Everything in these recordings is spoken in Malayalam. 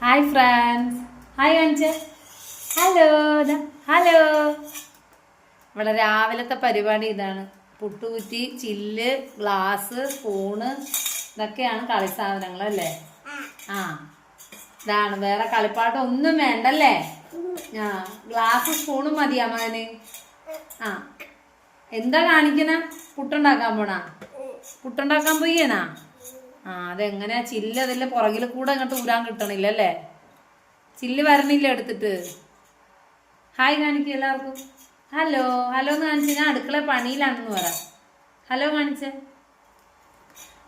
ഹായ് ഫ്രണ്ട്സ് ഹായ് കാണിച്ചേ ഹലോ ഹലോ ഇവിടെ രാവിലത്തെ പരിപാടി ഇതാണ്. പുട്ടുകുറ്റി ചില്ല് ഗ്ലാസ് സ്പൂണ് ഇതൊക്കെയാണ് കളി സാധനങ്ങൾ അല്ലേ? ആ. ഇതാണ്. വേറെ കളിപ്പാട്ടം ഒന്നും വേണ്ടല്ലേ? ആ. ഗ്ലാസ് സ്പൂണും മതിയാ മകന് ആ. എന്താ കാണിക്കണ? പുട്ടുണ്ടാക്കാൻ പോണാ? പുട്ടുണ്ടാക്കാൻ പോയ്യനാ ആ അതെങ്ങനെയാ? ചില്ല് അതിന്റെ പുറകിൽ കൂടെ അങ്ങോട്ട് ഊരാൻ കിട്ടണില്ല അല്ലേ ചില്ല് വരണില്ല എടുത്തിട്ട്. ഹായ് കാണിക്ക എല്ലാവർക്കും. ഹലോ ഹലോ എന്ന് കാണിച്ചു ഞാൻ അടുക്കള പണിയിലാണെന്ന് പറ. ഹലോ കാണിച്ചേ.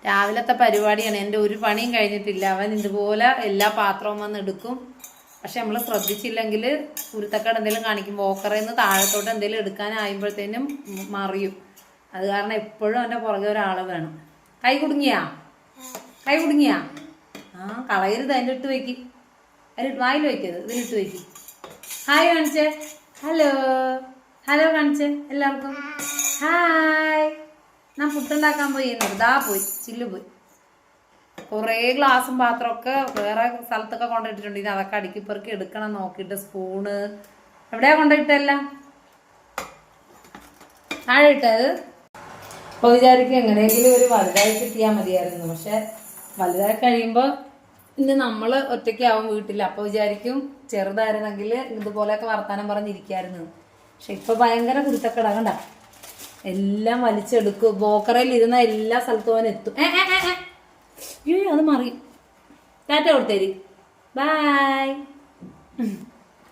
രാവിലത്തെ പരിപാടിയാണ്. എന്റെ ഒരു പണിയും കഴിഞ്ഞിട്ടില്ല. അവൻ ഇതുപോലെ എല്ലാ പാത്രവും വന്ന് എടുക്കും. പക്ഷെ നമ്മൾ ശ്രദ്ധിച്ചില്ലെങ്കിൽ കുരുത്തക്കാട് എന്തെങ്കിലും കാണിക്കും ഓക്കറിൽ നിന്ന് താഴത്തോട്ട് എന്തെങ്കിലും എടുക്കാനായുമ്പോഴത്തേനും മറിയും. അത് കാരണം എപ്പോഴും അവന്റെ പുറകെ ഒരാൾ വേണം. കൈ കുടുങ്ങിയാ? കൈ കുടുങ്ങിയാ? ആ കളയരുത് അതിന്റെ ഇട്ട് വയ്ക്ക് അതിലിട്ട് വായിൽ വയ്ക്കരുത് ഇതിലിട്ട് വയ്ക്ക് ഹായ് കാണിച്ചേ. ഹലോ ഹലോ കാണിച്ചേ എല്ലാവർക്കും. ഹായ് ഞാൻ പുട്ടുണ്ടാക്കാൻ പോയി ദാ പോയി ചില്ല് പോയി. കുറേ ഗ്ലാസും പാത്രമൊക്കെ വേറെ സ്ഥലത്തൊക്കെ കൊണ്ടിട്ടിട്ടുണ്ട് ഇനി അതൊക്കെ അടുക്കി പെറുക്കി എടുക്കണം നോക്കിയിട്ട് സ്പൂണ് എവിടെയാ കൊണ്ടിട്ടെല്ലാം താഴെ ഇട്ടത്? അപ്പോൾ വിചാരിക്കും എങ്ങനെയെങ്കിലും ഒരു വലുതായി കിട്ടിയാൽ മതിയായിരുന്നു. പക്ഷെ വലുതായി കഴിയുമ്പോൾ ഇന്ന് നമ്മൾ ഒറ്റയ്ക്കാവും വീട്ടിൽ. അപ്പോൾ വിചാരിക്കും ചെറുതായിരുന്നെങ്കിൽ ഇതുപോലെയൊക്കെ വർത്താനം പറഞ്ഞിരിക്കായിരുന്നു. പക്ഷെ ഇപ്പൊ ഭയങ്കര കുരുത്തക്കട കണ്ട? എല്ലാം വലിച്ചെടുക്കും. ബോക്കറയിൽ ഇരുന്ന എല്ലാ സ്ഥലത്തും അവൻ എത്തും. അത് മറിയും ടാറ്റ കൊടുത്തേരി. ബായ്.